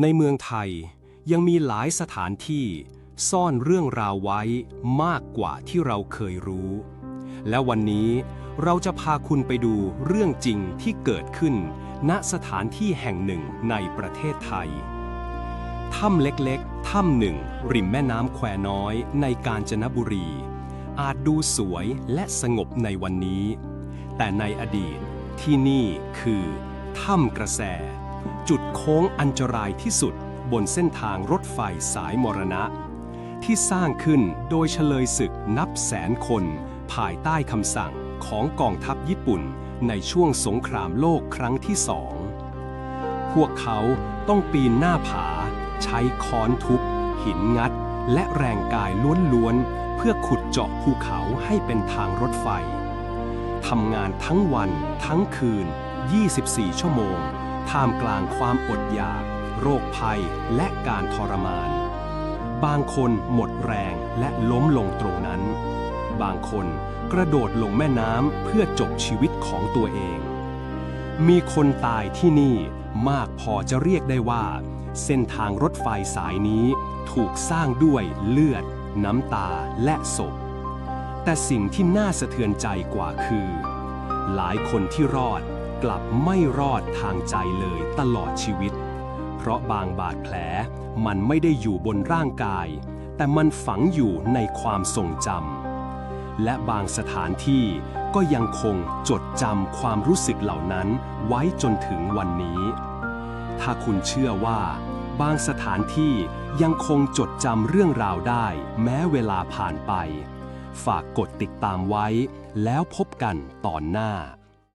ในเมืองไทยยังมีหลายสถานที่ซ่อนเรื่องราวไว้มากกว่าที่เราเคยรู้ และวันนี้เราจะพาคุณไปดูเรื่องจริงที่เกิดขึ้น ณสถานที่แห่งหนึ่งในประเทศไทย ถ้ำเล็กๆ ถ้ำหนึ่ง ริมแม่น้ำแควน้อยในกาญจนบุรี อาจดูสวยและสงบในวันนี้ แต่ในอดีตที่นี่คือ ถ้ำกระแส จุดโค้งอันตรายที่สุดบนเส้นทางรถไฟสายมรณะ ที่สร้างขึ้นโดยเฉลยศึกนับแสนคน ภายใต้คำสั่งของกองทัพญี่ปุ่นในช่วงสงครามโลกครั้งที่สอง พวกเขาต้องปีนหน้าผา ใช้ค้อนทุบ หินงัด และแรงกายล้วนๆ เพื่อขุดเจาะภูเขาให้เป็นทางรถไฟ ทำงานทั้งวันทั้งคืน 24 ชั่วโมง ท่ามกลางความอดอยาก โรคภัยและการทรมาน บางคนหมดแรงและล้มลงตรงนั้น บางคนกระโดดลงแม่น้ำเพื่อจบชีวิตของตัวเอง มีคนตายที่นี่มากพอจะเรียกได้ว่า เส้นทางรถไฟสายนี้ถูกสร้างด้วยเลือด น้ำตาและศพ แต่สิ่งที่น่าสะเทือนใจกว่าคือ หลายคนที่รอด กลับไม่รอดทางใจเลยตลอดชีวิต เพราะบางบาดแผลมันไม่ได้อยู่บนร่างกาย แต่มันฝังอยู่ในความทรงจำและบางสถานที่ก็ยังคงจดจำความรู้สึกเหล่านั้นไว้จนถึงวันนี้ ถ้าคุณเชื่อว่า บางสถานที่ยังคงจดจำเรื่องราวได้ แม้เวลาผ่านไป ฝากกดติดตามไว้ แล้วพบกันตอนหน้า